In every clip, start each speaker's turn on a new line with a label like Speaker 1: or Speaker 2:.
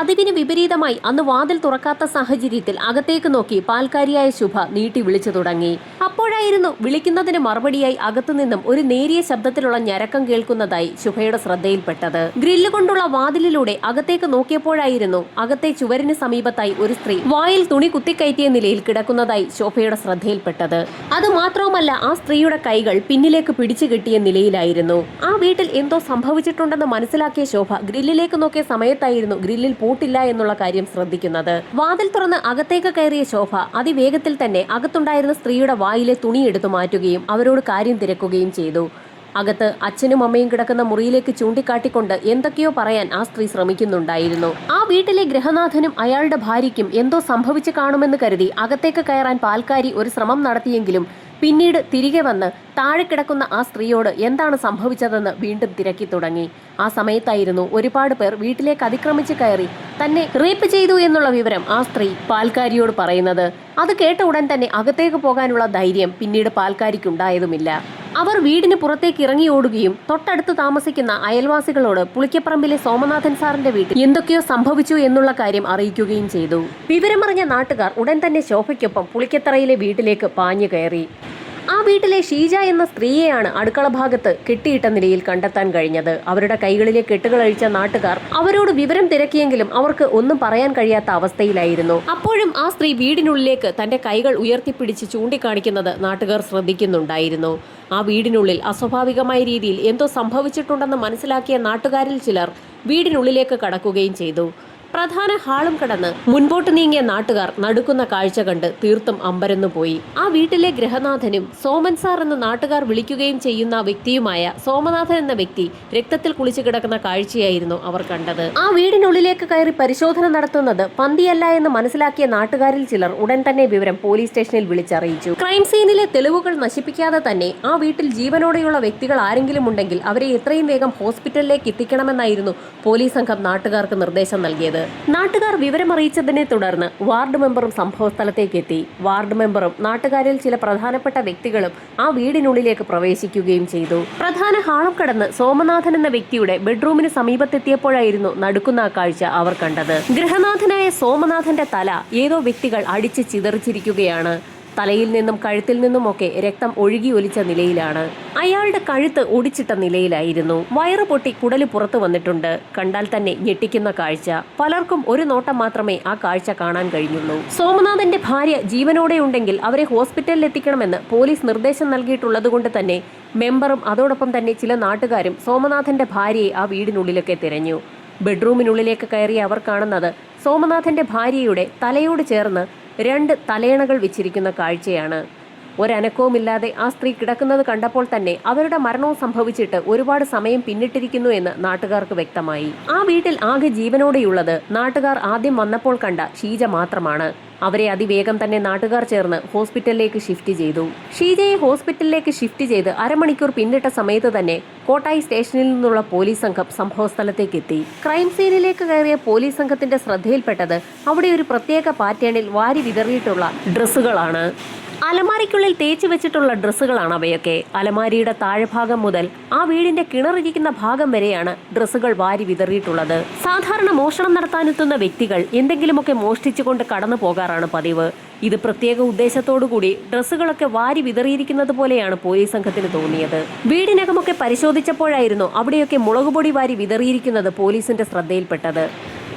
Speaker 1: പതിവിന് വിപരീതമായി അന്ന് വാതിൽ തുറക്കാത്ത സാഹചര്യത്തിൽ അകത്തേക്ക് നോക്കി പാൽക്കാരിയായ ശുഭ നീട്ടി വിളിച്ചു തുടങ്ങി അപ്പോഴായിരുന്നു വിളിക്കുന്നതിന് മറുപടിയായി അകത്തുനിന്നും ഒരു നേരിയ ശബ്ദത്തിലുള്ള ഞരക്കം കേൾക്കുന്നതായി ശുഭയുടെ ശ്രദ്ധയിൽപ്പെട്ടത്. ഗ്രില്ല് കൊണ്ടുള്ള വാതിലിലൂടെ അകത്തേക്ക് നോക്കിയപ്പോഴായിരുന്നു അകത്തെ ചുവരിന് സമീപത്തായി ഒരു സ്ത്രീ വായിൽ തുണി കുത്തിക്കയറ്റിയ നിലയിൽ കിടക്കുന്നതായി ശോഭയുടെ ശ്രദ്ധയിൽപ്പെട്ടത്. അത് മാത്രവുമല്ല ആ സ്ത്രീയുടെ കൈകൾ പിന്നിലേക്ക് പിടിച്ചു കെട്ടിയ നിലയിലായിരുന്നു. ആ വീട്ടിൽ എന്തോ സംഭവിച്ചിട്ടുണ്ടെന്ന് മനസ്സിലാക്കിയ ശോഭ ഗ്രില്ലിലേക്ക് നോക്കിയ സമയത്തായിരുന്നു ഗ്രില്ലിൽ പൂട്ടില്ല എന്നുള്ള കാര്യം ശ്രദ്ധിക്കുന്നത്. വാതിൽ തുറന്ന് അകത്തേക്ക് കയറിയ ശോഭ അതിവേഗത്തിൽ തന്നെ അകത്തുണ്ടായിരുന്ന സ്ത്രീയുടെ വായിലെ തുണി എടുത്തു മാറ്റുകയും അവരോട് കാര്യം തിരക്കുകയും ചെയ്തു. അകത്ത് അച്ഛനും അമ്മയും കിടക്കുന്ന മുറിയിലേക്ക് ചൂണ്ടിക്കാട്ടിക്കൊണ്ട് എന്തൊക്കെയോ പറയാൻ ആ സ്ത്രീ ശ്രമിക്കുന്നുണ്ടായിരുന്നു. ആ വീട്ടിലെ ഗൃഹനാഥനും അയാളുടെ ഭാര്യയ്ക്കും എന്തോ സംഭവിച്ചു കാണുമെന്ന് കരുതി അകത്തേക്ക് കയറാൻ പാൽക്കാരി ഒരു ശ്രമം നടത്തിയെങ്കിലും പിന്നീട് തിരികെ വന്ന് താഴെ കിടക്കുന്ന ആ സ്ത്രീയോട് എന്താണ് സംഭവിച്ചതെന്ന് വീണ്ടും തിരക്കി തുടങ്ങി. ആ സമയത്തായിരുന്നു ഒരുപാട് പേർ വീട്ടിലേക്ക് അതിക്രമിച്ച് കയറി തന്നെ റേപ്പ് ചെയ്തു എന്നുള്ള വിവരം ആ സ്ത്രീ പാൽക്കാരിയോട് പറയുന്നത്. അത് കേട്ട ഉടൻ തന്നെ അകത്തേക്ക് പോകാനുള്ള ധൈര്യം പിന്നീട് പാൽക്കാരിക്കുണ്ടായതുമില്ല. അവർ വീടിന് പുറത്തേക്ക് ഇറങ്ങി ഓടുകയും തൊട്ടടുത്ത് താമസിക്കുന്ന അയൽവാസികളോട് പുളിക്കപ്പറമ്പിലെ സോമനാഥൻ സാറിന്റെ വീട്ടിൽ എന്തൊക്കെയോ സംഭവിച്ചു എന്നുള്ള കാര്യം അറിയിക്കുകയും ചെയ്തു. വിവരമറിഞ്ഞ നാട്ടുകാർ ഉടൻ തന്നെ ശോഭയ്ക്കൊപ്പം പുളിക്കത്തറയിലെ വീട്ടിലേക്ക് പാഞ്ഞു കയറി. ആ വീട്ടിലെ ഷീജ എന്ന സ്ത്രീയെയാണ് അടുക്കള ഭാഗത്ത് കെട്ടിയിട്ട നിലയിൽ കണ്ടെത്താൻ കഴിഞ്ഞത്. അവരുടെ കൈകളിലെ കെട്ടുകൾ അഴിച്ച നാട്ടുകാർ അവരോട് വിവരം തിരക്കിയെങ്കിലും അവർക്ക് ഒന്നും പറയാൻ കഴിയാത്ത അവസ്ഥയിലായിരുന്നു. അപ്പോഴും ആ സ്ത്രീ വീടിനുള്ളിലേക്ക് തന്റെ കൈകൾ ഉയർത്തിപ്പിടിച്ച് ചൂണ്ടിക്കാണിക്കുന്നത് നാട്ടുകാർ ശ്രദ്ധിക്കുന്നുണ്ടായിരുന്നു. ആ വീടിനുള്ളിൽ അസ്വാഭാവികമായ രീതിയിൽ എന്തോ സംഭവിച്ചിട്ടുണ്ടെന്ന് മനസ്സിലാക്കിയ നാട്ടുകാരിൽ ചിലർ വീടിനുള്ളിലേക്ക് കടക്കുകയും ചെയ്തു. പ്രധാന ഹാളും കടന്ന് മുൻപോട്ട് നീങ്ങിയ നാട്ടുകാർ നടുക്കുന്ന കാഴ്ച കണ്ട് തീർത്തും അമ്പരന്നു പോയി. ആ വീട്ടിലെ ഗ്രഹനാഥനും സോമൻ സാർ എന്ന നാട്ടുകാർ വിളിക്കുകയും ചെയ്യുന്ന വ്യക്തിയുമായ സോമനാഥൻ എന്ന വ്യക്തി രക്തത്തിൽ കുളിച്ചു കിടക്കുന്ന കാഴ്ചയായിരുന്നു അവർ കണ്ടത്. ആ വീടിനുള്ളിലേക്ക് കയറി പരിശോധന നടത്തുന്നത് പന്തിയല്ല എന്ന് മനസ്സിലാക്കിയ നാട്ടുകാരിൽ ചിലർ ഉടൻ തന്നെ വിവരം പോലീസ് സ്റ്റേഷനിൽ വിളിച്ചറിയിച്ചു. ക്രൈം സീനിലെ തെളിവുകൾ നശിപ്പിക്കാതെ തന്നെ ആ വീട്ടിൽ ജീവനോടെയുള്ള വ്യക്തികൾ ആരെങ്കിലും ഉണ്ടെങ്കിൽ അവരെ എത്രയും വേഗം ഹോസ്പിറ്റലിലേക്ക് എത്തിക്കണമെന്നായിരുന്നു പോലീസ് സംഘം നാട്ടുകാർക്ക് നിർദ്ദേശം നൽകിയത്. നാട്ടുകാർ വിവരമറിയിച്ചതിനെ തുടർന്ന് വാർഡ് മെമ്പറും സംഭവസ്ഥലത്തേക്ക് എത്തി വാർഡ് മെമ്പറും നാട്ടുകാരിൽ ചില പ്രധാനപ്പെട്ട വ്യക്തികളും ആ വീടിനുള്ളിലേക്ക് പ്രവേശിക്കുകയും ചെയ്തു. പ്രധാന ഹാളം കടന്ന് സോമനാഥൻ എന്ന വ്യക്തിയുടെ ബെഡ്റൂമിന് സമീപത്തെത്തിയപ്പോഴായിരുന്നു നടുക്കുന്ന ആ കാഴ്ച അവർ കണ്ടത്. ഗൃഹനാഥനായ സോമനാഥന്റെ തല ഏതോ വ്യക്തികൾ അടിച്ച് ചിതറിച്ചിരിക്കുകയാണ്. തലയിൽ നിന്നും കഴുത്തിൽ നിന്നുമൊക്കെ രക്തം ഒഴുകി ഒലിച്ച നിലയിലാണ്. അയാളുടെ കഴുത്ത് ഒടിച്ചിട്ട നിലയിലായിരുന്നു. വയറ് പൊട്ടി കുടൽ പുറത്തു വന്നിട്ടുണ്ട്. കണ്ടാൽ തന്നെ ഞെട്ടിക്കുന്ന കാഴ്ച. പലർക്കും ഒരു നോട്ടം മാത്രമേ ആ കാഴ്ച കാണാൻ കഴിഞ്ഞുള്ളൂ. സോമനാഥന്റെ ഭാര്യ ജീവനോടെ ഉണ്ടെങ്കിൽ അവരെ ഹോസ്പിറ്റലിൽ എത്തിക്കണമെന്ന് പോലീസ് നിർദ്ദേശം നൽകിയിട്ടുള്ളതുകൊണ്ട് തന്നെ മെമ്പറും അതോടൊപ്പം തന്നെ ചില നാട്ടുകാരും സോമനാഥന്റെ ഭാര്യയെ ആ വീടിനുള്ളിലൊക്കെ തിരഞ്ഞു. ബെഡ്റൂമിനുള്ളിലേക്ക് കയറി അവർ കാണുന്നത് സോമനാഥന്റെ ഭാര്യയുടെ തലയോട് ചേർന്ന് രണ്ട് തലയണകൾ വെച്ചിരിക്കുന്ന കാഴ്ചയാണ്. ഒരനക്കവുമില്ലാതെ ആ സ്ത്രീ കിടക്കുന്നത് കണ്ടപ്പോൾ തന്നെ അവരുടെ മരണവും സംഭവിച്ചിട്ട് ഒരുപാട് സമയം പിന്നിട്ടിരിക്കുന്നു എന്ന് നാട്ടുകാർക്ക് വ്യക്തമായി. ആ വീട്ടിൽ ആകെ ജീവനോടെയുള്ളത് നാട്ടുകാർ ആദ്യം വന്നപ്പോൾ കണ്ട ഷീജ മാത്രമാണ്. അവരെ അതിവേഗം തന്നെ നാട്ടുകാർ ചേർന്ന് ഹോസ്പിറ്റലിലേക്ക് ഷിഫ്റ്റ് ചെയ്തു. ഷീജയെ ഹോസ്പിറ്റലിലേക്ക് ഷിഫ്റ്റ് ചെയ്ത് അരമണിക്കൂർ പിന്നിട്ട സമയത്ത് തന്നെ കോട്ടായി സ്റ്റേഷനിൽ നിന്നുള്ള പോലീസ് സംഘം സംഭവസ്ഥലത്തേക്ക് എത്തി. ക്രൈം സീനിലേക്ക് കയറിയ പോലീസ് സംഘത്തിന്റെ ശ്രദ്ധയിൽപ്പെട്ടത് അവിടെ ഒരു പ്രത്യേക പാറ്റേണിൽ വാരി വിതറിയിട്ടുള്ള ഡ്രസ്സുകളാണ്. അലമാരിക്കുള്ളിൽ തേച്ചു വെച്ചിട്ടുള്ള ഡ്രസ്സുകളാണ് അവയൊക്കെ. അലമാരിയുടെ താഴെഭാഗം മുതൽ ആ വീടിന്റെ കിണറിരിക്കുന്ന ഭാഗം വരെയാണ് ഡ്രസ്സുകൾ വാരി വിതറിയിട്ടുള്ളത്. സാധാരണ മോഷണം നടത്താനെത്തുന്ന വ്യക്തികൾ എന്തെങ്കിലുമൊക്കെ മോഷ്ടിച്ചുകൊണ്ട് കടന്നു പോകാറാണ് പതിവ്. ഇത് പ്രത്യേക ഉദ്ദേശത്തോടുകൂടി ഡ്രസ്സുകളൊക്കെ വാരി വിതറിയിരിക്കുന്നത് പോലെയാണ് പോലീസ് സംഘത്തിന് തോന്നിയത്. വീടിനകമൊക്കെ പരിശോധിച്ചപ്പോഴായിരുന്നു അവിടെയൊക്കെ മുളകുപൊടി വാരി വിതറിയിരിക്കുന്നത് പോലീസിന്റെ ശ്രദ്ധയിൽപ്പെട്ടത്.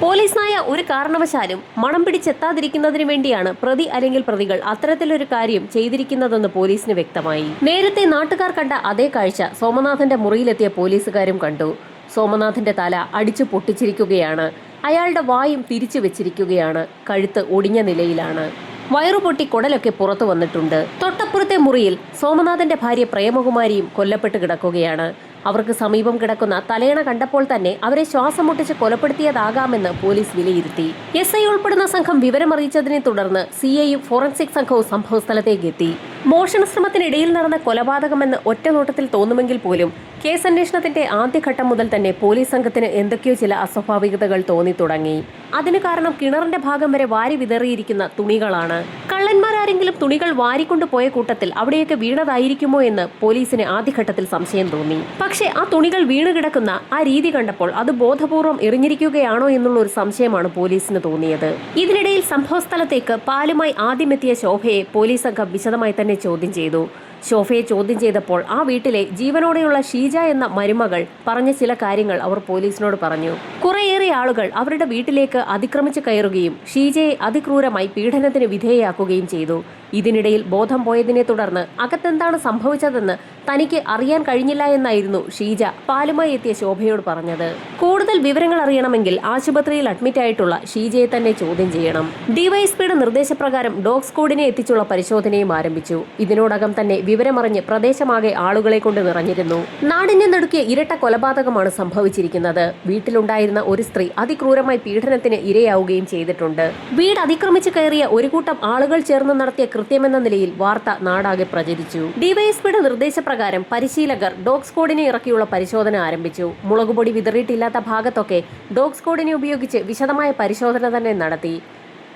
Speaker 1: പോലീസ് നായ ഒരു കാരണവശാലും മണം പിടിച്ചെത്താതിരിക്കുന്നതിന് വേണ്ടിയാണ് പ്രതി അല്ലെങ്കിൽ പ്രതികൾ അത്തരത്തിലൊരു കാര്യം ചെയ്തിരിക്കുന്നതെന്ന് പോലീസിന് വ്യക്തമായി. നേരത്തെ നാട്ടുകാർ കണ്ട അതേ കാഴ്ച സോമനാഥന്റെ മുറിയിലെത്തിയ പോലീസുകാരും കണ്ടു. സോമനാഥന്റെ തല അടിച്ചു പൊട്ടിച്ചിരിക്കുകയാണ്. അയാളുടെ വായും തിരിച്ചു വെച്ചിരിക്കുകയാണ്. കഴുത്ത് ഒടിഞ്ഞ നിലയിലാണ്. വയറുപൊട്ടി കുടലൊക്കെ പുറത്തു വന്നിട്ടുണ്ട്. തൊട്ടപ്പുറത്തെ മുറിയിൽ സോമനാഥന്റെ ഭാര്യ പ്രേമകുമാരിയും കൊല്ലപ്പെട്ട് കിടക്കുകയാണ്. അവർക്ക് സമീപം കിടക്കുന്ന തലയണ കണ്ടപ്പോൾ തന്നെ അവരെ ശ്വാസം മുട്ടിച്ച് കൊലപ്പെടുത്തിയതാകാമെന്ന് പോലീസ് വിലയിരുത്തി. എസ് ഐ ഉൾപ്പെടുന്ന സംഘം വിവരമറിയിച്ചതിനെ തുടർന്ന് സി ഐയും ഫോറൻസിക് സംഘവും സംഭവസ്ഥലത്തേക്ക് എത്തി. മോഷണ ശ്രമത്തിനിടയിൽ നടന്ന കൊലപാതകമെന്ന് ഒറ്റനോട്ടത്തിൽ തോന്നുമെങ്കിൽ പോലും കേസ് അന്വേഷണത്തിന്റെ ആദ്യഘട്ടം മുതൽ തന്നെ പോലീസ് സംഘത്തിന് എന്തൊക്കെയോ ചില അസ്വാഭാവികതകൾ തോന്നി തുടങ്ങി. അതിന് കാരണം കിണറിന്റെ ഭാഗം വരെ വാരി വിതറിയിരിക്കുന്ന തുണികളാണ്. കള്ളന്മാരാരെങ്കിലും തുണികൾ വാരിക്കൊണ്ടു പോയ കൂട്ടത്തിൽ അവിടെയൊക്കെ വീണതായിരിക്കുമോ എന്ന് പോലീസിന് ആദ്യഘട്ടത്തിൽ സംശയം തോന്നി. പക്ഷേ ആ തുണികൾ വീണ് കിടക്കുന്ന ആ രീതി കണ്ടപ്പോൾ അത് ബോധപൂർവം എറിഞ്ഞിരിക്കുകയാണോ എന്നുള്ള ഒരു സംശയമാണ് പോലീസിന് തോന്നിയത്. ഇതിനിടയിൽ സംഭവസ്ഥലത്തേക്ക് പാലുമായി ആദ്യമെത്തിയ ശോഭയെ പോലീസ് സംഘം വിശദമായി തന്നെ ചോദ്യം ചെയ്തു. ശോഭയെ ചോദ്യം ചെയ്തപ്പോൾ ആ വീട്ടിലെ ജീവനോടെയുള്ള ഷീജ എന്ന മരുമകൾ പറഞ്ഞ ചില കാര്യങ്ങൾ അവർ പോലീസിനോട് പറഞ്ഞു. കുറേയേറെ ആളുകൾ അവരുടെ വീട്ടിലേക്ക് അതിക്രമിച്ച് കയറുകയും ഷീജയെ അതിക്രൂരമായി പീഡനത്തിന് വിധേയയാക്കുകയും ചെയ്തു. ഇതിനിടയിൽ ബോധം പോയതിനെ തുടർന്ന് അകത്തെന്താണ് സംഭവിച്ചതെന്ന് തനിക്ക് അറിയാൻ കഴിഞ്ഞില്ല എന്നായിരുന്നു ഷീജ പാലുമായി എത്തിയ ശോഭയോട് പറഞ്ഞത്. കൂടുതൽ വിവരങ്ങൾ അറിയണമെങ്കിൽ ആശുപത്രിയിൽ അഡ്മിറ്റ് ആയിട്ടുള്ള ഷീജയെ തന്നെ ചോദ്യം ചെയ്യണം. ഡിവൈഎസ്പിയുടെ നിർദ്ദേശപ്രകാരം ഡോഗ് സ്ക്വാഡിനെ എത്തിച്ചുള്ള പരിശോധനയും ആരംഭിച്ചു. ഇതിനോടകം തന്നെ വിവരമറിഞ്ഞ് പ്രദേശമാകെ ആളുകളെ കൊണ്ട് നിറഞ്ഞിരുന്നു. നാടിനെ നടുക്കിയ ഇരട്ട കൊലപാതകമാണ് സംഭവിച്ചിരിക്കുന്നത്. വീട്ടിലുണ്ടായിരുന്ന ഒരു സ്ത്രീ അതിക്രൂരമായി പീഡനത്തിന് ഇരയാവുകയും ചെയ്തിട്ടുണ്ട്. വീട് അതിക്രമിച്ച് കയറിയ ഒരു കൂട്ടം ആളുകൾ ചേർന്ന് നടത്തിയ കൃത്യമെന്ന നിലയിൽ വാർത്ത നാടാകെ പ്രചരിച്ചു. ഡിവൈഎസ്പിയുടെ നിർദ്ദേശപ്രകാരം പരിശീലകർ ഡോഗ് സ്ക്വാഡിനെ ഇറക്കിയുള്ള പരിശോധന ആരംഭിച്ചു. മുളകുപൊടി വിതറിയിട്ടില്ലാത്ത ഭാഗത്തൊക്കെ ഡോഗ് സ്ക്വാഡിനെ ഉപയോഗിച്ച് വിശദമായ പരിശോധന തന്നെ നടത്തി.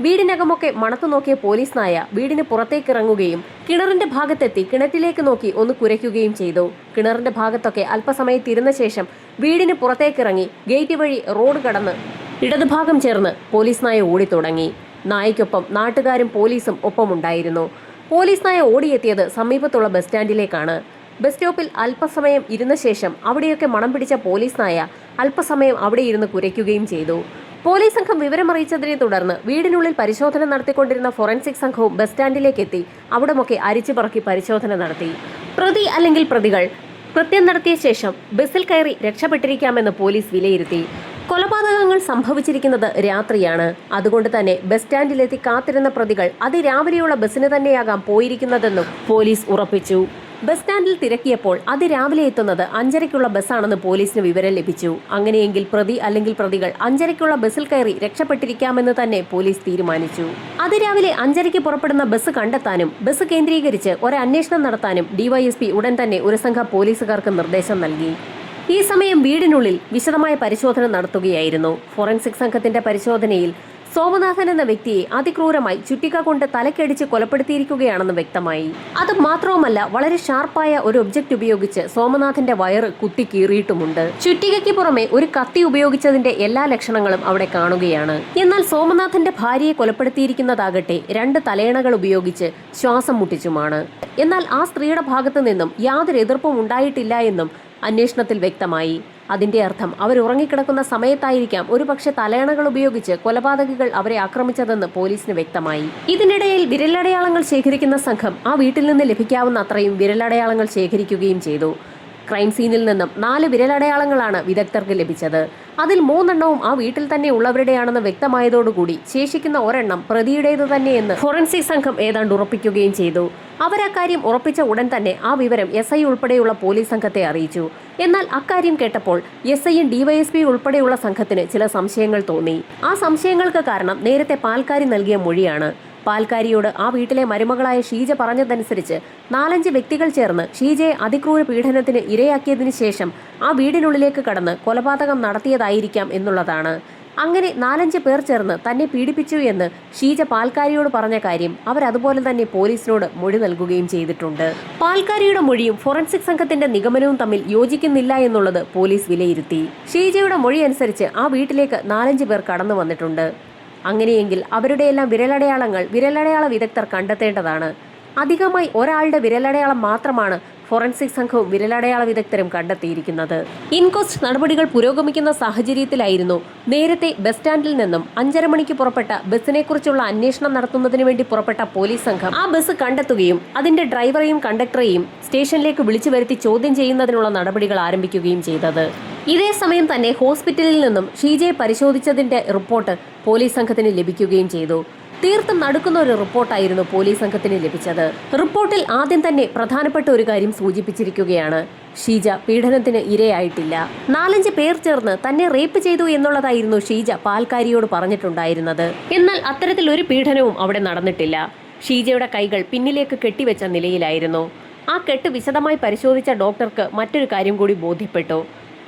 Speaker 1: വീടിനകമൊക്കെ മണത്തു നോക്കിയ പോലീസ് നായ വീടിന് പുറത്തേക്ക് ഇറങ്ങുകയും കിണറിന്റെ ഭാഗത്തെത്തി കിണറ്റിലേക്ക് നോക്കി ഒന്ന് കുരയ്ക്കുകയും ചെയ്തു. കിണറിന്റെ ഭാഗത്തൊക്കെ അല്പസമയത്തിരുന്ന ശേഷം വീടിന് പുറത്തേക്കിറങ്ങി ഗേറ്റ് വഴി റോഡ് കടന്ന് ഇടതുഭാഗം ചേർന്ന് പോലീസ് നായ ഓടിത്തുടങ്ങി. നായയ്ക്കൊപ്പം നാട്ടുകാരും പോലീസും ഒപ്പമുണ്ടായിരുന്നു. പോലീസ് നായ ഓടിയെത്തിയത് സമീപത്തുള്ള ബസ് സ്റ്റാൻഡിലേക്കാണ്. ബസ് സ്റ്റോപ്പിൽ അല്പസമയം ഇരുന്ന ശേഷം അവിടെയൊക്കെ മണം പിടിച്ച പോലീസ് നായ അല്പസമയം അവിടെ ഇരുന്ന് കുരയ്ക്കുകയും ചെയ്തു. പോലീസ് സംഘം വിവരമറിയിച്ചതിനെ തുടർന്ന് വീടിനുള്ളിൽ പരിശോധന നടത്തിക്കൊണ്ടിരുന്ന ഫോറൻസിക് സംഘവും ബസ് സ്റ്റാൻഡിലേക്ക് എത്തി അവിടമൊക്കെ അരിച്ചു പറക്കി പരിശോധന നടത്തി. പ്രതി അല്ലെങ്കിൽ പ്രതികൾ കൃത്യം നടത്തിയ ശേഷം ബസ്സിൽ കയറി രക്ഷപ്പെട്ടിരിക്കാമെന്ന് പോലീസ് വിലയിരുത്തി. കൊലപാതകങ്ങൾ സംഭവിച്ചിരിക്കുന്നത് രാത്രിയാണ്. അതുകൊണ്ട് തന്നെ ബസ് സ്റ്റാൻഡിലെത്തി കാത്തിരുന്ന പ്രതികൾ അതിരാവിലെയുള്ള ബസ്സിന് തന്നെയാകാം പോയിരിക്കുന്നതെന്നും പോലീസ് ഉറപ്പിച്ചു. ബസ് സ്റ്റാൻഡിൽ തിരക്കിയപ്പോൾ അതിരാവിലെ എത്തുന്നത് അഞ്ചരയ്ക്കുള്ള ബസ്സാണെന്ന് പോലീസിന് വിവരം ലഭിച്ചു. അങ്ങനെയെങ്കിൽ പ്രതി അല്ലെങ്കിൽ പ്രതികൾ അഞ്ചരയ്ക്കുള്ള ബസ്സിൽ കയറി രക്ഷപ്പെട്ടിരിക്കാമെന്ന് തന്നെ പോലീസ് തീരുമാനിച്ചു. അതിരാവിലെ അഞ്ചരയ്ക്ക് പുറപ്പെടുന്ന ബസ് കണ്ടെത്താനും ബസ് കേന്ദ്രീകരിച്ച് ഒരു അന്വേഷണം നടത്താനും ഡിവൈഎസ്പി ഉടൻ തന്നെ ഒരു സംഘം പോലീസുകാർക്ക് നിർദ്ദേശം നൽകി. ഈ സമയം വീടിനുള്ളിൽ വിശദമായ പരിശോധന നടത്തുകയായിരുന്നു. ഫോറൻസിക് സംഘത്തിന്റെ പരിശോധനയിൽ സോമനാഥൻ എന്ന വ്യക്തിയെ അതിക്രൂരമായി ചുറ്റിക കൊണ്ട് തലക്കടിച്ച് കൊലപ്പെടുത്തിയിരിക്കുകയാണെന്ന് വ്യക്തമായി. അത് മാത്രവുമല്ല വളരെ ഷാർപ്പായ ഒരു ഒബ്ജക്റ്റ് ഉപയോഗിച്ച് സോമനാഥന്റെ വയറ് കുത്തി കീറിയിട്ടുമുണ്ട് ചുറ്റികയ്ക്ക് പുറമെ ഒരു കത്തി ഉപയോഗിച്ചതിന്റെ എല്ലാ ലക്ഷണങ്ങളും അവിടെ കാണുകയാണ്. എന്നാൽ സോമനാഥന്റെ ഭാര്യയെ കൊലപ്പെടുത്തിയിരിക്കുന്നതാകട്ടെ രണ്ട് തലയണകൾ ഉപയോഗിച്ച് ശ്വാസം മുട്ടിച്ചുമാണ്. എന്നാൽ ആ സ്ത്രീയുടെ ഭാഗത്തു നിന്നും യാതൊരു എതിർപ്പും ഉണ്ടായിട്ടില്ല എന്നും അന്വേഷണത്തിൽ വ്യക്തമായി. അതിന്റെ അർത്ഥം അവർ ഉറങ്ങിക്കിടക്കുന്ന സമയത്തായിരിക്കാം ഒരുപക്ഷെ തലയണകൾ ഉപയോഗിച്ച് കൊലപാതകികൾ അവരെ ആക്രമിച്ചതെന്ന് പോലീസിന് വ്യക്തമായി. ഇതിനിടയിൽ വിരലടയാളങ്ങൾ ശേഖരിക്കുന്ന സംഘം ആ വീട്ടിൽ നിന്ന് ലഭിക്കാവുന്ന അത്രയും വിരലടയാളങ്ങൾ ശേഖരിക്കുകയും ചെയ്തു. ക്രൈം സീനിൽ നിന്നും നാല് വിരലടയാളങ്ങളാണ് വിദഗ്ധർക്ക് ലഭിച്ചത്. അതിൽ മൂന്നെണ്ണവും ആ വീട്ടിൽ തന്നെ ഉള്ളവരുടെയാണെന്ന് വ്യക്തമായതോടുകൂടി ശേഷിക്കുന്ന ഒരെണ്ണം പ്രതിയുടേത് തന്നെയെന്ന് ഫോറൻസിക് സംഘം ഏതാണ്ട് ഉറപ്പിക്കുകയും ചെയ്തു. അവരക്കാര്യം ഉറപ്പിച്ച ഉടൻ തന്നെ ആ വിവരം എസ് ഐ ഉൾപ്പെടെയുള്ള പോലീസ് സംഘത്തെ അറിയിച്ചു. എന്നാൽ അക്കാര്യം കേട്ടപ്പോൾ എസ് ഐയും ഡിവൈഎസ്പി ഉൾപ്പെടെയുള്ള സംഘത്തിന് ചില സംശയങ്ങൾ തോന്നി. ആ സംശയങ്ങൾക്ക് കാരണം നേരത്തെ പാൽക്കാരി നൽകിയ മൊഴിയാണ്. പാൽക്കാരിയോട് ആ വീട്ടിലെ മരുമകളായ ഷീജ പറഞ്ഞതനുസരിച്ച് നാലഞ്ച് വ്യക്തികൾ ചേർന്ന് ഷീജയെ അതിക്രൂര പീഡനത്തിന് ഇരയാക്കിയതിനു ശേഷം ആ വീടിനുള്ളിലേക്ക് കടന്ന് കൊലപാതകം നടത്തിയതായിരിക്കാം എന്നുള്ളതാണ്. അങ്ങനെ നാലഞ്ച് പേർ ചേർന്ന് തന്നെ പീഡിപ്പിച്ചു എന്ന് ഷീജ പാൽക്കാരിയോട് പറഞ്ഞ കാര്യം അവരതുപോലെ തന്നെ പോലീസിനോട് മൊഴി നൽകുകയും ചെയ്തിട്ടുണ്ട്. പാൽക്കാരിയുടെ മൊഴിയും ഫോറൻസിക് സംഘത്തിന്റെ നിഗമനവും തമ്മിൽ യോജിക്കുന്നില്ല എന്നുള്ളത് പോലീസ് വിലയിരുത്തി. ഷീജയുടെ മൊഴി അനുസരിച്ച് ആ വീട്ടിലേക്ക് നാലഞ്ച് പേർ കടന്നു വന്നിട്ടുണ്ട്. അങ്ങനെയെങ്കിൽ അവരുടെയെല്ലാം വിരലടയാളങ്ങൾ വിരലടയാള വിദഗ്ധർ കണ്ടെത്തേണ്ടതാണ്. അധികമായി ഒരാളുടെ വിരലടയാളം മാത്രമാണ് ഫോറൻസിക് സംഘവും വിരലടയാള വിദഗ്ധരും കണ്ടെത്തിയിരിക്കുന്നത്. ഇൻകോസ്റ്റ് നടപടികൾ പുരോഗമിക്കുന്ന സാഹചര്യത്തിലായിരുന്നു നേരത്തെ ബസ് സ്റ്റാൻഡിൽ നിന്നും അഞ്ചര മണിക്ക് പുറപ്പെട്ട ബസ്സിനെക്കുറിച്ചുള്ള അന്വേഷണം നടത്തുന്നതിന് വേണ്ടി പുറപ്പെട്ട പോലീസ് സംഘം ആ ബസ് കണ്ടെത്തുകയും അതിന്റെ ഡ്രൈവറെയും കണ്ടക്ടറെയും സ്റ്റേഷനിലേക്ക് വിളിച്ചു വരുത്തി ചോദ്യം ചെയ്യുന്നതിനുള്ള നടപടികൾ ആരംഭിക്കുകയും ചെയ്തത്. ഇതേ സമയം തന്നെ ഹോസ്പിറ്റലിൽ നിന്നും ഷീജയെ പരിശോധിച്ചതിന്റെ റിപ്പോർട്ട് പോലീസ് സംഘത്തിന് ലഭിക്കുകയും ചെയ്തു. തീർത്തും നടക്കുന്ന ഒരു റിപ്പോർട്ടായിരുന്നു പോലീസ് സംഘത്തിന് ലഭിച്ചത്. റിപ്പോർട്ടിൽ ആദ്യം തന്നെ പ്രധാനപ്പെട്ട ഒരു കാര്യം സൂചിപ്പിച്ചിരിക്കുകയാണ്. ഷീജ പീഡനത്തിന് ഇരയായിട്ടില്ല. നാലഞ്ച് പേർ ചേർന്ന് തന്നെ റേപ്പ് ചെയ്തു എന്നുള്ളതായിരുന്നു ഷീജ പാൽക്കാരിയോട് പറഞ്ഞിട്ടുണ്ടായിരുന്നത്. എന്നാൽ അത്തരത്തിൽ ഒരു പീഡനവും അവിടെ നടന്നിട്ടില്ല. ഷീജയുടെ കൈകൾ പിന്നിലേക്ക് കെട്ടിവെച്ച നിലയിലായിരുന്നു. ആ കെട്ട് വിശദമായി പരിശോധിച്ച ഡോക്ടർക്ക് മറ്റൊരു കാര്യം കൂടി ബോധ്യപ്പെട്ടു.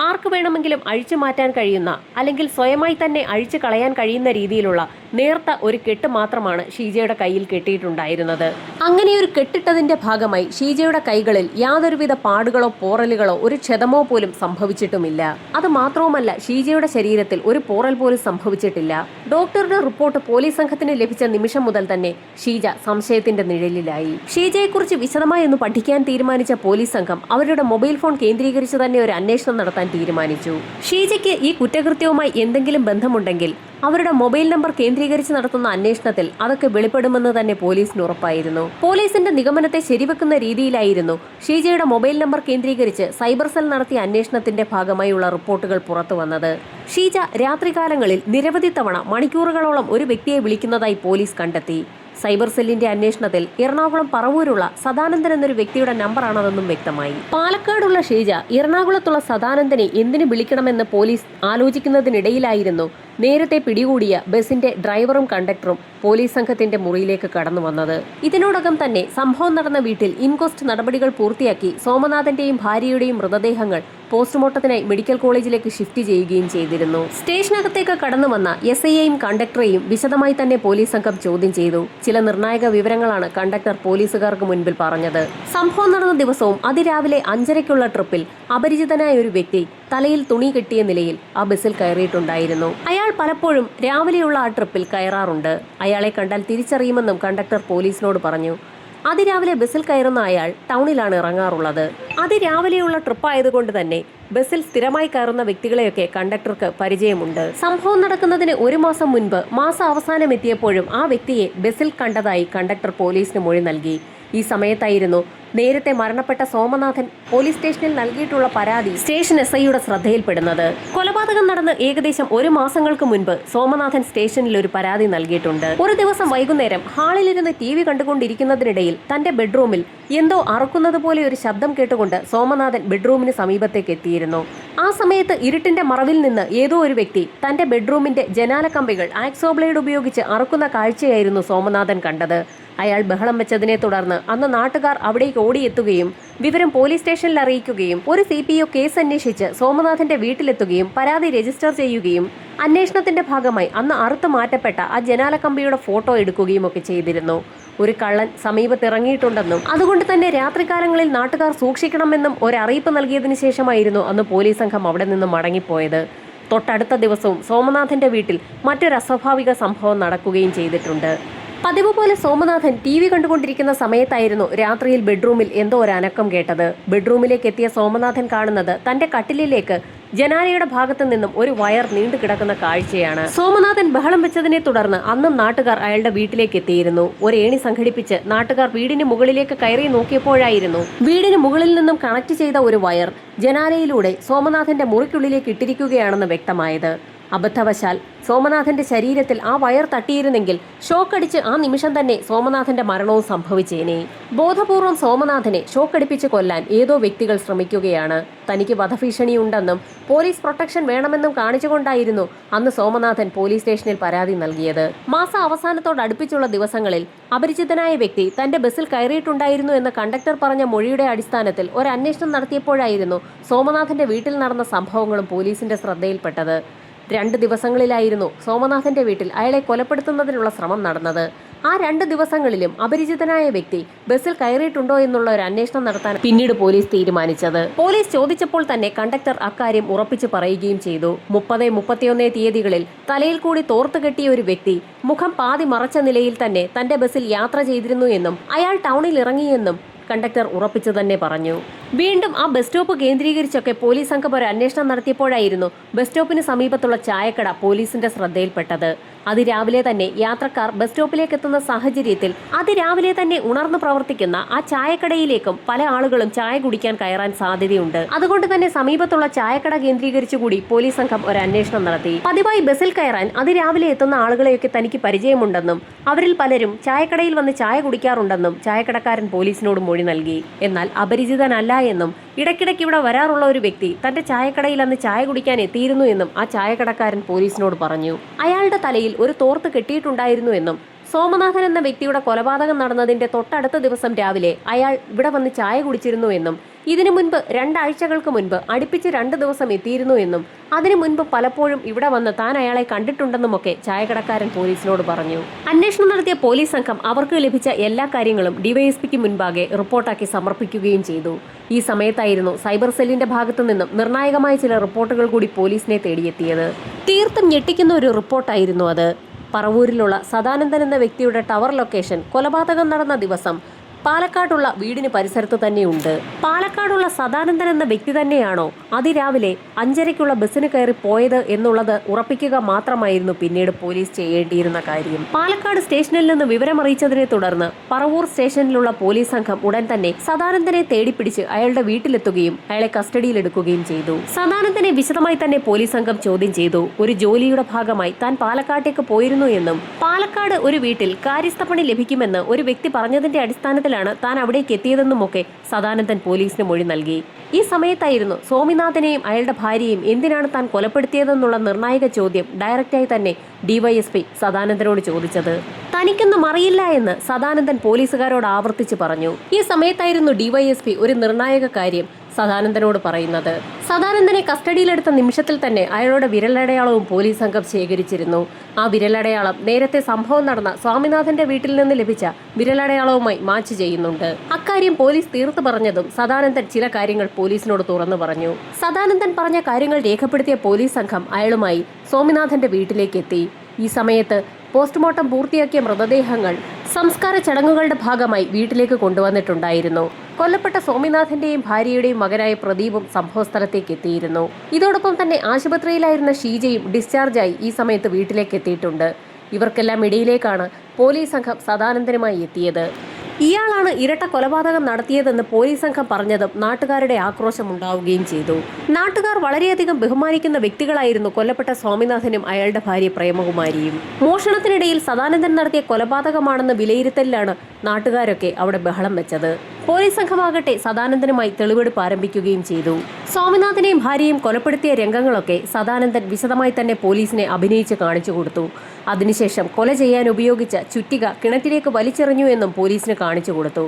Speaker 1: ആർക്ക് വേണമെങ്കിലും അഴിച്ചു മാറ്റാൻ കഴിയുന്ന അല്ലെങ്കിൽ സ്വയമായി തന്നെ അഴിച്ചു കളയാൻ കഴിയുന്ന രീതിയിലുള്ള നേർത്ത ഒരു കെട്ട് മാത്രമാണ് ഷീജയുടെ കയ്യിൽ കെട്ടിയിട്ടുണ്ടായിരുന്നത്. അങ്ങനെ ഒരു കെട്ടിട്ടതിന്റെ ഭാഗമായി ഷീജയുടെ കൈകളിൽ യാതൊരുവിധ പാടുകളോ പോറലുകളോ ഒരു ക്ഷതമോ പോലും സംഭവിച്ചിട്ടുമില്ല. അത് മാത്രവുമല്ല ഷീജയുടെ ശരീരത്തിൽ ഒരു പോറൽ പോലും സംഭവിച്ചിട്ടില്ല. ഡോക്ടറുടെ റിപ്പോർട്ട് പോലീസ് സംഘത്തിന് ലഭിച്ച നിമിഷം മുതൽ തന്നെ ഷീജ സംശയത്തിന്റെ നിഴലിലായി. ഷീജയെക്കുറിച്ച് വിശദമായി ഒന്ന് പഠിക്കാൻ തീരുമാനിച്ച പോലീസ് സംഘം അവരുടെ മൊബൈൽ ഫോൺ കേന്ദ്രീകരിച്ച് തന്നെ ഒരു അന്വേഷണം നടത്താൻ തീരുമാനിച്ചു. ഷീജയ്ക്ക് ഈ കുറ്റകൃത്യവുമായി എന്തെങ്കിലും ബന്ധമുണ്ടെങ്കിൽ അവരുടെ മൊബൈൽ നമ്പർ കേന്ദ്രീകരിച്ച് നടത്തുന്ന അന്വേഷണത്തിൽ അതൊക്കെ വെളിപ്പെടുമെന്ന് തന്നെ പോലീസിന് ഉറപ്പായിരുന്നു. പോലീസിന്റെ നിഗമനത്തെ ശരിവെക്കുന്ന രീതിയിലായിരുന്നു ഷീജയുടെ മൊബൈൽ നമ്പർ കേന്ദ്രീകരിച്ച് സൈബർ സെൽ നടത്തിയ അന്വേഷണത്തിന്റെ ഭാഗമായുള്ള റിപ്പോർട്ടുകൾ പുറത്തു വന്നത്. ഷീജ രാത്രികാലങ്ങളിൽ നിരവധി തവണ മണിക്കൂറുകളോളം ഒരു വ്യക്തിയെ വിളിക്കുന്നതായി പോലീസ് കണ്ടെത്തി. സൈബർ സെല്ലിന്റെ അന്വേഷണത്തിൽ എറണാകുളം പറവൂരുള്ള സദാനന്ദൻ എന്നൊരു വ്യക്തിയുടെ നമ്പറാണതെന്നും വ്യക്തമായി. പാലക്കാടുള്ള ഷീജ എറണാകുളത്തുള്ള സദാനന്ദനെ എന്തിനു വിളിക്കണമെന്ന് പോലീസ് ആലോചിക്കുന്നതിനിടയിലായിരുന്നു നേരത്തെ പിടികൂടിയ ബസിന്റെ ഡ്രൈവറും കണ്ടക്ടറും പോലീസ് സംഘത്തിന്റെ മുറിയിലേക്ക് കടന്നു വന്നത്. ഇതിനോടകം തന്നെ സംഭവം നടന്ന വീട്ടിൽ ഇൻക്വസ്റ്റ് നടപടികൾ പൂർത്തിയാക്കി സോമനാഥന്റെയും ഭാര്യയുടെയും മൃതദേഹങ്ങൾ പോസ്റ്റ്മോർട്ടത്തിനായി മെഡിക്കൽ കോളേജിലേക്ക് ഷിഫ്റ്റ് ചെയ്യുകയും ചെയ്തിരുന്നു. സ്റ്റേഷനകത്തേക്ക് കടന്നു വന്ന എസ് ഐയെയും കണ്ടക്ടറെയും വിശദമായി തന്നെ പോലീസ് സംഘം ചോദ്യം ചെയ്തു. ചില നിർണായക വിവരങ്ങളാണ് കണ്ടക്ടർ പോലീസുകാർക്ക് മുൻപിൽ പറഞ്ഞത്. സംഭവം നടന്ന ദിവസവും അതിരാവിലെ അഞ്ചരയ്ക്കുള്ള ട്രിപ്പിൽ അപരിചിതനായ ഒരു വ്യക്തി തലയിൽ തുണി കെട്ടിയ നിലയിൽ ആ ബസ്സിൽ കയറിയിട്ടുണ്ടായിരുന്നു. അയാൾ പലപ്പോഴും രാവിലെയുള്ള ആ ട്രിപ്പിൽ കയറാറുണ്ട്. അയാളെ കണ്ടാൽ തിരിച്ചറിയുമെന്നും കണ്ടക്ടർ പോലീസിനോട് പറഞ്ഞു. അതിരാവിലെ ബസ്സിൽ കയറുന്ന അയാൾ ടൗണിലാണ് ഇറങ്ങാറുള്ളത്. അതിരാവിലെയുള്ള ട്രിപ്പ് ആയതുകൊണ്ട് തന്നെ ബസ്സിൽ സ്ഥിരമായി കയറുന്ന വ്യക്തികളെയൊക്കെ കണ്ടക്ടർക്ക് പരിചയമുണ്ട്. സംഭവം നടക്കുന്നതിന് ഒരു മാസം മുൻപ് മാസം അവസാനം എത്തിയപ്പോഴും ആ വ്യക്തിയെ ബസ്സിൽ കണ്ടതായി കണ്ടക്ടർ പോലീസിന് മൊഴി നൽകി. ഈ സമയത്തായിരുന്നു നേരത്തെ മരണപ്പെട്ട സോമനാഥൻ പോലീസ് സ്റ്റേഷനിൽ നൽകിയിട്ടുള്ള പരാതി സ്റ്റേഷൻ എസ് ഐയുടെ ശ്രദ്ധയിൽപ്പെടുന്നത്. കൊലപാതകം നടന്ന് ഏകദേശം ഒരു മാസങ്ങൾക്ക് മുൻപ് സോമനാഥൻ സ്റ്റേഷനിൽ ഒരു പരാതി നൽകിയിട്ടുണ്ട്. ഒരു ദിവസം വൈകുന്നേരം ഹാളിലിരുന്ന് ടി വി കണ്ടുകൊണ്ടിരിക്കുന്നതിനിടയിൽ തന്റെ ബെഡ്റൂമിൽ എന്തോ അറക്കുന്നത് പോലെ ഒരു ശബ്ദം കേട്ടുകൊണ്ട് സോമനാഥൻ ബെഡ്റൂമിന് സമീപത്തേക്ക് എത്തിയിരുന്നു. ആ സമയത്ത് ഇരുട്ടിന്റെ മറവിൽ നിന്ന് ഏതോ ഒരു വ്യക്തി തന്റെ ബെഡ്റൂമിന്റെ ജനാല കമ്പികൾ ആക്സോ ബ്ലേഡ് ഉപയോഗിച്ച് അറക്കുന്ന കാഴ്ചയായിരുന്നു സോമനാഥൻ കണ്ടത്. അയാൾ ബഹളം വെച്ചതിനെ തുടർന്ന് അന്ന് നാട്ടുകാർ അവിടേക്ക് ഓടിയെത്തുകയും വിവരം പോലീസ് സ്റ്റേഷനിൽ അറിയിക്കുകയും ഒരു സി പി ഒ കേസ് അന്വേഷിച്ച് സോമനാഥന്റെ വീട്ടിലെത്തുകയും പരാതി രജിസ്റ്റർ ചെയ്യുകയും അന്വേഷണത്തിന്റെ ഭാഗമായി അന്ന് അറുത്തു മാറ്റപ്പെട്ട ആ ജനാല കമ്പിയുടെ ഫോട്ടോ എടുക്കുകയും ഒക്കെ ചെയ്തിരുന്നു. ഒരു കള്ളൻ സമീപത്തിറങ്ങിയിട്ടുണ്ടെന്നും അതുകൊണ്ട് തന്നെ രാത്രികാലങ്ങളിൽ നാട്ടുകാർ സൂക്ഷിക്കണമെന്നും ഒരറിയിപ്പ് നൽകിയതിനു ശേഷമായിരുന്നു അന്ന് പോലീസ് സംഘം അവിടെ നിന്ന് മടങ്ങിപ്പോയത്. തൊട്ടടുത്ത ദിവസവും സോമനാഥന്റെ വീട്ടിൽ മറ്റൊരു അസ്വാഭാവിക സംഭവം നടക്കുകയും ചെയ്തിട്ടുണ്ട്. പതിവ് പോലെ സോമനാഥൻ ടി വി കണ്ടുകൊണ്ടിരിക്കുന്ന സമയത്തായിരുന്നു രാത്രിയിൽ ബെഡ്റൂമിൽ എന്തോ ഒരു അനക്കം കേട്ടത്. ബെഡ്റൂമിലേക്ക് എത്തിയ സോമനാഥൻ കാണുന്നത് തന്റെ കട്ടിലിലേക്ക് ജനാലയുടെ ഭാഗത്തു നിന്നും ഒരു വയർ നീണ്ടു കിടക്കുന്ന കാഴ്ചയാണ്. സോമനാഥൻ ബഹളം വെച്ചതിനെ തുടർന്ന് അന്നും നാട്ടുകാർ അയാളുടെ വീട്ടിലേക്ക് എത്തിയിരുന്നു. ഒരു ഏണി സംഘടിപ്പിച്ച് നാട്ടുകാർ വീടിന് മുകളിലേക്ക് കയറി നോക്കിയപ്പോഴായിരുന്നു വീടിന് മുകളിൽ നിന്നും കണക്ട് ചെയ്ത ഒരു വയർ ജനാലയിലൂടെ സോമനാഥന്റെ മുറിക്കുള്ളിലേക്ക് ഇട്ടിരിക്കുകയാണെന്ന് വ്യക്തമായത്. അബദ്ധവശാൽ. സോമനാഥന്റെ ശരീരത്തിൽ ആ വയർ തട്ടിയിരുന്നെങ്കിൽ ഷോക്കടിച്ച് ആ നിമിഷം തന്നെ സോമനാഥന്റെ മരണവും സംഭവിച്ചേനെ. ബോധപൂർവം സോമനാഥനെ ഷോക്കടിപ്പിച്ച് കൊല്ലാൻ ഏതോ വ്യക്തികൾ ശ്രമിക്കുകയാണ്. തനിക്ക് വധഭീഷണിയുണ്ടെന്നും പോലീസ് പ്രൊട്ടക്ഷൻ വേണമെന്നും കാണിച്ചുകൊണ്ടായിരുന്നു അന്ന് സോമനാഥൻ പോലീസ് സ്റ്റേഷനിൽ പരാതി നൽകിയത്. മാസ അവസാനത്തോട് അടുപ്പിച്ചുള്ള ദിവസങ്ങളിൽ അപരിചിതനായ വ്യക്തി തന്റെ ബസ്സിൽ കയറിയിട്ടുണ്ടായിരുന്നു എന്ന് കണ്ടക്ടർ പറഞ്ഞ മൊഴിയുടെ അടിസ്ഥാനത്തിൽ ഒരു അന്വേഷണം നടത്തിയപ്പോഴായിരുന്നു സോമനാഥന്റെ വീട്ടിൽ നടന്ന സംഭവങ്ങളും പോലീസിന്റെ ശ്രദ്ധയിൽപ്പെട്ടത്. രണ്ട് ദിവസങ്ങളിലായിരുന്നു സോമനാഥന്റെ വീട്ടിൽ അയാളെ കൊലപ്പെടുത്തുന്നതിനുള്ള ശ്രമം നടന്നത്. ആ രണ്ട് ദിവസങ്ങളിലും അപരിചിതനായ വ്യക്തി ബസ്സിൽ കയറിയിട്ടുണ്ടോ എന്നുള്ള ഒരു അന്വേഷണം നടത്താൻ പിന്നീട് പോലീസ് തീരുമാനിച്ചത്. പോലീസ് ചോദിച്ചപ്പോൾ തന്നെ കണ്ടക്ടർ അക്കാര്യം ഉറപ്പിച്ചു പറയുകയും ചെയ്തു. മുപ്പത് മുപ്പത്തിയൊന്നേ തീയതികളിൽ തലയിൽ കൂടി തോർത്തു കെട്ടിയ ഒരു വ്യക്തി മുഖം പാതി മറച്ച നിലയിൽ തന്നെ തന്റെ ബസ്സിൽ യാത്ര ചെയ്തിരുന്നു എന്നും അയാൾ ടൗണിൽ ഇറങ്ങിയെന്നും കണ്ടക്ടർ ഉറപ്പിച്ചു തന്നെ പറഞ്ഞു. വീണ്ടും ആ ബസ് സ്റ്റോപ്പ് കേന്ദ്രീകരിച്ചൊക്കെ പോലീസ് സംഘം ഒരു അന്വേഷണം നടത്തിയപ്പോഴായിരുന്നു ബസ് സ്റ്റോപ്പിന് സമീപത്തുള്ള ചായക്കട പോലീസിന്റെ ശ്രദ്ധയിൽപ്പെട്ടത്. അതിരാവിലെ തന്നെ യാത്രക്കാർ ബസ് സ്റ്റോപ്പിലേക്ക് എത്തുന്ന സാഹചര്യത്തിൽ അതിരാവിലെ തന്നെ ഉണർന്നു പ്രവർത്തിക്കുന്ന ആ ചായക്കടയിലേക്കും പല ആളുകളും ചായ കുടിക്കാൻ കയറാൻ സാധ്യതയുണ്ട്. അതുകൊണ്ട് തന്നെ സമീപത്തുള്ള ചായക്കട കേന്ദ്രീകരിച്ചുകൂടി പോലീസ് സംഘം ഒരു അന്വേഷണം നടത്തി. പതിവായി ബസ്സിൽ കയറാൻ അതിരാവിലെ എത്തുന്ന ആളുകളെയൊക്കെ തനിക്ക് പരിചയമുണ്ടെന്നും അവരിൽ പലരും ചായക്കടയിൽ വന്ന് ചായ കുടിക്കാറുണ്ടെന്നും ചായക്കടക്കാരൻ പോലീസിനോട് മൊഴി നൽകി. എന്നാൽ അപരിചിതനല്ല എന്നും ഇടയ്ക്കിടയ്ക്ക് ഇവിടെ വരാറുള്ള ഒരു വ്യക്തി തന്റെ ചായക്കടയിൽ അന്ന് ചായ കുടിക്കാൻ എത്തിയിരുന്നു എന്നും ആ ചായക്കടക്കാരൻ പോലീസിനോട് പറഞ്ഞു. അയാളുടെ തലയിൽ ഒരു തോർത്ത് കെട്ടിയിട്ടുണ്ടായിരുന്നു എന്നും സോമനാഥൻ എന്ന വ്യക്തിയുടെ കൊലപാതകം നടന്നതിന്റെ തൊട്ടടുത്ത ദിവസം രാവിലെ അയാൾ ഇവിടെ വന്ന് ചായ കുടിച്ചിരുന്നു എന്നും ഇതിനു മുൻപ് രണ്ടാഴ്ചകൾക്ക് മുൻപ് അടുപ്പിച്ച് രണ്ട് ദിവസം എത്തിയിരുന്നു എന്നും അതിനു മുൻപ് പലപ്പോഴും ഇവിടെ വന്ന് താൻ അയാളെ കണ്ടിട്ടുണ്ടെന്നുമൊക്കെ ചായക്കടക്കാരൻ പോലീസിനോട് പറഞ്ഞു. അന്വേഷണം നടത്തിയ പോലീസ് സംഘം അവർക്ക് ലഭിച്ച എല്ലാ കാര്യങ്ങളും ഡിവൈഎസ്പിക്ക് മുൻപാകെ റിപ്പോർട്ടാക്കി സമർപ്പിക്കുകയും ചെയ്തു. ഈ സമയത്തായിരുന്നു സൈബർ സെല്ലിന്റെ ഭാഗത്തു നിന്നും നിർണായകമായ ചില റിപ്പോർട്ടുകൾ കൂടി പോലീസിനെ തേടിയെത്തിയത്. തീർത്തും ഞെട്ടിക്കുന്ന ഒരു റിപ്പോർട്ടായിരുന്നു അത്. പറവൂരിലുള്ള സദാനന്ദൻ എന്ന വ്യക്തിയുടെ ടവർ ലൊക്കേഷൻ കൊലപാതകം നടന്ന ദിവസം പാലക്കാടുള്ള വീടിന് പരിസരത്ത് തന്നെയുണ്ട്. പാലക്കാടുള്ള സദാനന്ദൻ എന്ന വ്യക്തി തന്നെയാണോ അതിരാവിലെ അഞ്ചരയ്ക്കുള്ള ബസ്സിന് കയറി പോയത് എന്നുള്ളത് ഉറപ്പിക്കുക മാത്രമായിരുന്നു പിന്നീട് പോലീസ് ചെയ്യേണ്ടിയിരുന്ന കാര്യം. പാലക്കാട് സ്റ്റേഷനിൽ നിന്ന് വിവരമറിയിച്ചതിനെ തുടർന്ന് പറവൂർ സ്റ്റേഷനിലുള്ള പോലീസ് സംഘം ഉടൻ തന്നെ സദാനന്ദനെ തേടിപ്പിടിച്ച് അയാളുടെ വീട്ടിലെത്തുകയും അയാളെ കസ്റ്റഡിയിലെടുക്കുകയും ചെയ്തു. സദാനന്ദനെ വിശദമായി തന്നെ പോലീസ് സംഘം ചോദ്യം ചെയ്തു. ഒരു ജോലിയുടെ ഭാഗമായി താൻ പാലക്കാട്ടേക്ക് പോയിരുന്നു എന്നും പാലക്കാട് ഒരു വീട്ടിൽ കാര്യസ്ഥപ്പണി ലഭിക്കുമെന്ന് ഒരു വ്യക്തി പറഞ്ഞതിന്റെ അടിസ്ഥാനത്തിലാണ് താൻ അവിടേക്ക് എത്തിയതെന്നുമൊക്കെ സദാനന്ദൻ പോലീസിന് മൊഴി നൽകി. ഈ സമയത്തായിരുന്നു സോമിനാഥനെയും അയാളുടെ ഭാര്യയും എന്തിനാണ് താൻ കൊലപ്പെടുത്തിയതെന്നുള്ള നിർണായക ചോദ്യം ഡയറക്റ്റായി തന്നെ ഡിവൈഎസ്പി സദാനന്ദനോട് ചോദിച്ചത്. തനിക്കൊന്നും അറിയില്ല എന്ന് സദാനന്ദൻ പോലീസുകാരോട് ആവർത്തിച്ച് പറഞ്ഞു. ഈ സമയത്തായിരുന്നു ഡിവൈഎസ്പി ഒരു നിർണായക കാര്യം സദാനന്ദനോട് പറയുന്നത്. സദാനന്ദനെ കസ്റ്റഡിയിലെടുത്ത നിമിഷത്തിൽ തന്നെ അയാളുടെ വിരലടയാളവും പോലീസ് സംഘം ശേഖരിച്ചിരുന്നു. ആ വിരലടയാളം നേരത്തെ സംഭവം നടന്ന സ്വാമിനാഥന്റെ വീട്ടിൽ നിന്ന് ലഭിച്ച വിരലടയാളവുമായി മാച്ച് ചെയ്യുന്നുണ്ട്. അക്കാര്യം പോലീസ് തീർത്തു പറഞ്ഞതും സദാനന്ദൻ ചില കാര്യങ്ങൾ പോലീസിനോട് തുറന്നു പറഞ്ഞു. സദാനന്ദൻ പറഞ്ഞ കാര്യങ്ങൾ രേഖപ്പെടുത്തിയ പോലീസ് സംഘം അയാളുമായി സ്വാമിനാഥന്റെ വീട്ടിലേക്ക് എത്തി. ഈ സമയത്ത് പോസ്റ്റ്മോർട്ടം പൂർത്തിയാക്കിയ മൃതദേഹങ്ങൾ സംസ്കാര ചടങ്ങുകളുടെ ഭാഗമായി വീട്ടിലേക്ക് കൊണ്ടുവന്നിട്ടുണ്ടായിരുന്നു. കൊല്ലപ്പെട്ട സ്വാമിനാഥന്റെയും ഭാര്യയുടെയും മകനായ പ്രദീപും സംഭവസ്ഥലത്തേക്ക് എത്തിയിരുന്നു. ഇതോടൊപ്പം തന്നെ ആശുപത്രിയിലായിരുന്ന ഷീജയും ഡിസ്ചാർജായി ഈ സമയത്ത് വീട്ടിലേക്ക് എത്തിയിട്ടുണ്ട്. ഇവർക്കെല്ലാം ഇടയിലേക്കാണ് പോലീസ് സംഘം സദാനന്ദനുമായി എത്തിയത്. ഇയാളാണ് ഇരട്ട കൊലപാതകം നടത്തിയതെന്ന് പോലീസ് സംഘം പറഞ്ഞതും നാട്ടുകാരുടെ ആക്രോശം ഉണ്ടാവുകയും ചെയ്തു. നാട്ടുകാർ വളരെയധികം ബഹുമാനിക്കുന്ന വ്യക്തികളായിരുന്നു കൊല്ലപ്പെട്ട സ്വാമിനാഥനും അയാളുടെ ഭാര്യ പ്രേമകുമാരിയും. മോഷണത്തിനിടയിൽ സദാനന്ദൻ നടത്തിയ കൊലപാതകമാണെന്ന് വിലയിരുത്തലിലാണ് നാട്ടുകാരൊക്കെ അവിടെ ബഹളം വെച്ചത്. പോലീസ് സംഘമാകട്ടെ സദാനന്ദനുമായി തെളിവെടുപ്പ് ആരംഭിക്കുകയും ചെയ്തു. സ്വാമിനാഥനെയും ഭാര്യയും കൊലപ്പെടുത്തിയ രംഗങ്ങളൊക്കെ സദാനന്ദൻ വിശദമായി തന്നെ പോലീസിനെ അഭിനയിച്ച് കാണിച്ചു കൊടുത്തു. അതിനുശേഷം കൊല ചെയ്യാൻ ഉപയോഗിച്ച ചുറ്റിക കിണറ്റിലേക്ക് വലിച്ചെറിഞ്ഞു എന്നും പോലീസിന് കാണിച്ചു കൊടുത്തു.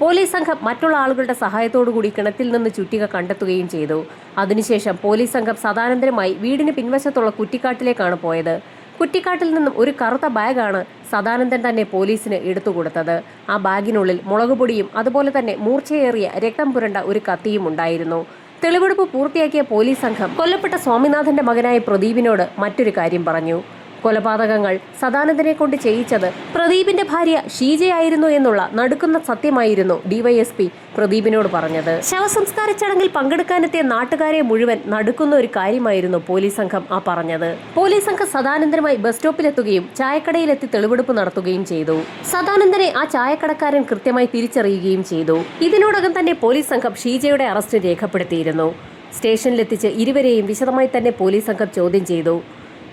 Speaker 1: പോലീസ് സംഘം മറ്റുള്ള ആളുകളുടെ സഹായത്തോടു കൂടി കിണറ്റിൽ നിന്ന് ചുറ്റിക കണ്ടെത്തുകയും ചെയ്തു. അതിനുശേഷം പോലീസ് സംഘം സദാനന്ദനുമായി വീടിന് പിൻവശത്തുള്ള കുറ്റിക്കാട്ടിലേക്കാണ് പോയത്. കുറ്റിക്കാട്ടിൽ നിന്നും ഒരു കറുത്ത ബാഗാണ് സദാനന്ദൻ തന്നെ പോലീസിന് എടുത്തുകൊടുത്തത്. ആ ബാഗിനുള്ളിൽ മുളകുപൊടിയും അതുപോലെ തന്നെ മൂർച്ചയേറിയ രക്തം പുരണ്ട ഒരു കത്തിയും ഉണ്ടായിരുന്നു. തെളിവെടുപ്പ് പൂർത്തിയാക്കിയ പോലീസ് സംഘം കൊല്ലപ്പെട്ട സ്വാമിനാഥന്റെ മകനായ പ്രദീപിനോട് മറ്റൊരു കാര്യം പറഞ്ഞു. കൊലപാതകങ്ങൾ സദാനന്ദനെ കൊണ്ട് ചെയ്യിച്ചത് പ്രദീപിന്റെ ഭാര്യ ഷീജയായിരുന്നു എന്നുള്ള നടുക്കുന്ന സത്യമായിരുന്നു ഡിവൈഎസ്പി പ്രദീപിനോട് പറഞ്ഞത്. ശവസംസ്കാര ചടങ്ങിൽ പങ്കെടുക്കാനെത്തിയ നാട്ടുകാരെ മുഴുവൻ നടുക്കുന്ന ഒരു കാര്യമായിരുന്നു പോലീസ് സംഘം ആ പറഞ്ഞത്. പോലീസ് സംഘം സദാനന്ദനുമായി ബസ് സ്റ്റോപ്പിലെത്തുകയും ചായക്കടയിലെത്തി തെളിവെടുപ്പ് നടത്തുകയും ചെയ്തു. സദാനന്ദനെ ആ ചായക്കടക്കാരൻ കൃത്യമായി തിരിച്ചറിയുകയും ചെയ്തു. ഇതിനോടകം തന്നെ പോലീസ് സംഘം ഷീജയുടെ അറസ്റ്റ് രേഖപ്പെടുത്തിയിരുന്നു. സ്റ്റേഷനിലെത്തിച്ച് ഇരുവരെയും വിശദമായി തന്നെ പോലീസ് സംഘം ചോദ്യം ചെയ്തു.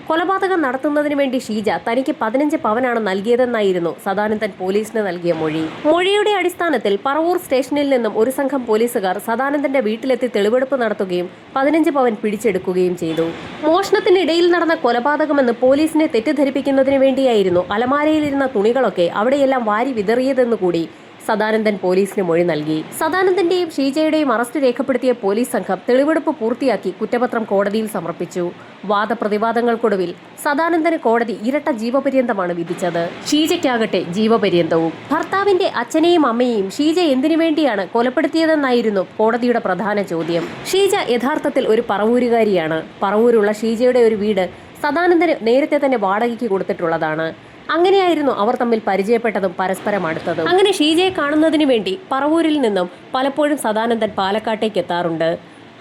Speaker 1: കൊലപാതകം നടത്തുന്നതിന് വേണ്ടി ഷീജ തനിക്ക് പതിനഞ്ച് പവനാണ് നൽകിയതെന്നായിരുന്നു സദാനന്ദൻ പോലീസിന് നൽകിയ മൊഴി. മൊഴിയുടെ അടിസ്ഥാനത്തിൽ പറവൂർ സ്റ്റേഷനിൽ നിന്നും ഒരു സംഘം പോലീസുകാർ സദാനന്ദന്റെ വീട്ടിലെത്തി തെളിവെടുപ്പ് നടത്തുകയും പതിനഞ്ച് പവൻ പിടിച്ചെടുക്കുകയും ചെയ്തു. മോഷണത്തിനിടയിൽ നടന്ന കൊലപാതകമെന്ന് പോലീസിനെ തെറ്റിദ്ധരിപ്പിക്കുന്നതിന് വേണ്ടിയായിരുന്നു അലമാരയിലിരുന്ന തുണികളൊക്കെ അവിടെയെല്ലാം വാരി വിതറിയതെന്ന് കൂടി സദാനന്ദൻ പോലീസിന് മൊഴി നൽകി. സദാനന്ദന്റെയും ഷീജയുടെയും അറസ്റ്റ് രേഖപ്പെടുത്തിയ പോലീസ് സംഘം തെളിവെടുപ്പ് പൂർത്തിയാക്കി കുറ്റപത്രം കോടതിയിൽ സമർപ്പിച്ചു. വാദപ്രതിവാദങ്ങൾക്കൊടുവിൽ സദാനന്ദന് കോടതി ഇരട്ട ജീവപര്യന്തമാണ് വിധിച്ചത്. ഷീജയ്ക്കാകട്ടെ ജീവപര്യന്തവും. ഭർത്താവിന്റെ അച്ഛനെയും അമ്മയെയും ഷീജ എന്തിനു വേണ്ടിയാണ് കൊലപ്പെടുത്തിയതെന്നായിരുന്നു കോടതിയുടെ പ്രധാന ചോദ്യം. ഷീജ യഥാർത്ഥത്തിൽ ഒരു പറവൂരുകാരിയാണ്. പറവൂരുള്ള ഷീജയുടെ ഒരു വീട് സദാനന്ദന് നേരത്തെ തന്നെ വാടകയ്ക്ക് കൊടുത്തിട്ടുള്ളതാണ്. അങ്ങനെയായിരുന്നു അവർ തമ്മിൽ പരിചയപ്പെട്ടതും പരസ്പരം അടുത്തതും. അങ്ങനെ ഷീജയെ കാണുന്നതിന് വേണ്ടി പറവൂരിൽ നിന്നും പലപ്പോഴും സദാനന്ദൻ പാലക്കാട്ടേക്ക് എത്താറുണ്ട്.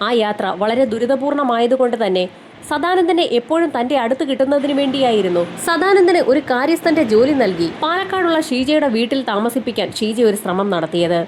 Speaker 1: ആ യാത്ര വളരെ ദുരിതപൂർണമായതുകൊണ്ട് തന്നെ സദാനന്ദനെ എപ്പോഴും തന്റെ അടുത്ത് കിട്ടുന്നതിന് വേണ്ടിയായിരുന്നു. സദാനന്ദന് ഒരു കാര്യസ്ഥന്റെ ജോലി നൽകി. പാലക്കാടുള്ള ഷീജയുടെ വീട്ടിൽ താമസിപ്പിക്കാൻ ഷീജ ഒരു ശ്രമം നടത്തിയത്.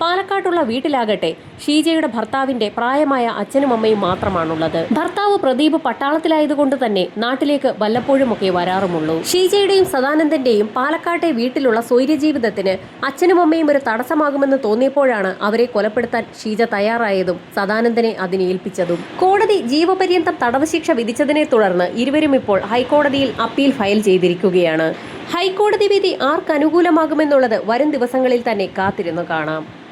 Speaker 1: പാലക്കാട്ടുള്ള വീട്ടിലാകട്ടെ ഷീജയുടെ ഭർത്താവിന്റെ പ്രായമായ അച്ഛനും അമ്മയും മാത്രമാണുള്ളത്. ഭർത്താവ് പ്രദീപ് പട്ടാളത്തിലായതുകൊണ്ട് തന്നെ നാട്ടിലേക്ക് വല്ലപ്പോഴുമൊക്കെ വരാറുമുള്ളൂ. ഷീജയുടെയും സദാനന്ദന്റെയും പാലക്കാട്ടെ വീട്ടിലുള്ള സ്വൈര്യജീവിതത്തിന് അച്ഛനും അമ്മയും ഒരു തടസ്സമാകുമെന്ന് തോന്നിയപ്പോഴാണ് അവരെ കൊലപ്പെടുത്താൻ ഷീജ തയ്യാറായതും സദാനന്ദനെ അതിനെ ഏൽപ്പിച്ചതും. കോടതി ജീവപര്യന്തം തടവ് ശിക്ഷ വിധിച്ചതിനെ തുടർന്ന് ഇരുവരും ഇപ്പോൾ ഹൈക്കോടതിയിൽ അപ്പീൽ ഫയൽ ചെയ്തിരിക്കുകയാണ്. ഹൈക്കോടതി വിധി ആർക്ക് അനുകൂലമാകുമെന്നുള്ളത് വരും ദിവസങ്ങളിൽ തന്നെ കാത്തിരുന്നു കാണാം.